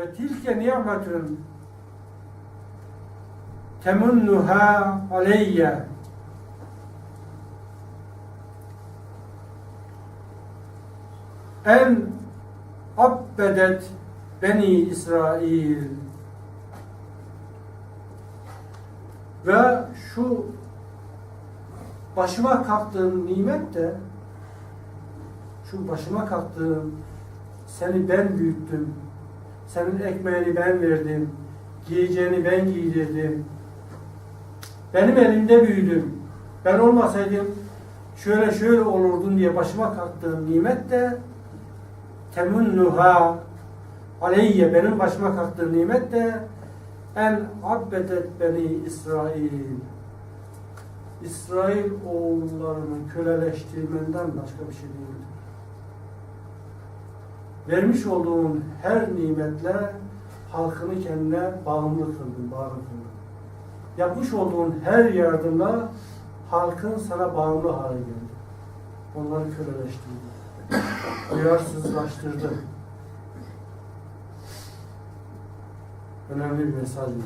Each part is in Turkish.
Ve tilke nimetün temunnuha aleyye. En abbedet beni İsrail. Ve şu başıma kalktığım nimet de şu başıma kalktığım seni ben büyüttüm senin ekmeğini ben verdim giyeceğini ben giydirdim. Benim elimde büyüdüm. Ben olmasaydım şöyle şöyle olurdun diye başıma kalktığım nimet de temunnuha aleyye benim başıma kalktığım nimet de en abbedet beni İsrail. İsrail oğullarını köleleştirmenden başka bir şey değildir. Vermiş olduğun her nimetle halkını kendine bağımlı kıldın, bağlı kıldın. Yapmış olduğun her yardımla halkın sana bağımlı hale geldi. Onları köleleştirdi. Duyarsızlaştırdı. Önemli bir mesaj veriyor.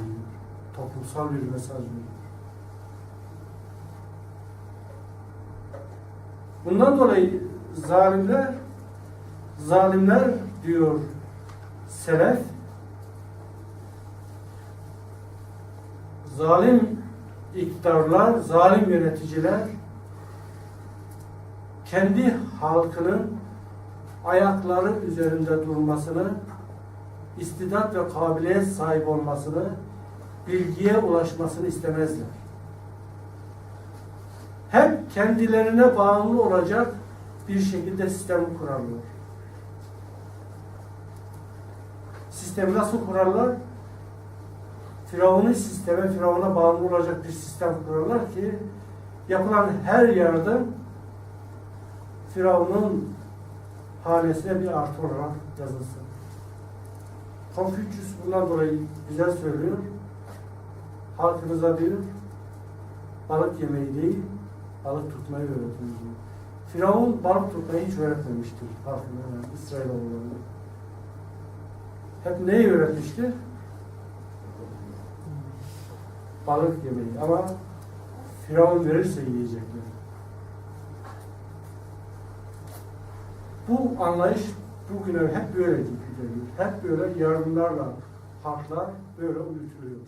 Toplumsal bir mesaj veriyor. Bundan dolayı zalimler zalimler diyor selef zalim iktidarlar, zalim yöneticiler kendi halkının ayakları üzerinde durmasını, istidat ve kabiliyet sahip olmasını, bilgiye ulaşmasını istemezler. Hep kendilerine bağımlı olacak bir şekilde sistem kurarlar. Sistemi nasıl kurarlar? Firavun'un sisteme, Firavun'a bağımlı olacak bir sistem kurarlar ki yapılan her yardım Firavun'un hanesine bir artı olarak yazılsın. Konfüçyüs bundan dolayı güzel söylüyor. Halkınıza diyor, balık yemeyi değil, balık tutmayı öğretin diyor. Firavun balık tutmayı hiç öğretmemiştir halkına, yani İsrailoğullarına. Hep neyi öğretmiştir? Balık yemeyi ama Firavun verirse yiyecekler. Bu anlayış bugüne hep böyle gidiyor. Hep böyle yardımlarla halklar böyle uyutuluyor.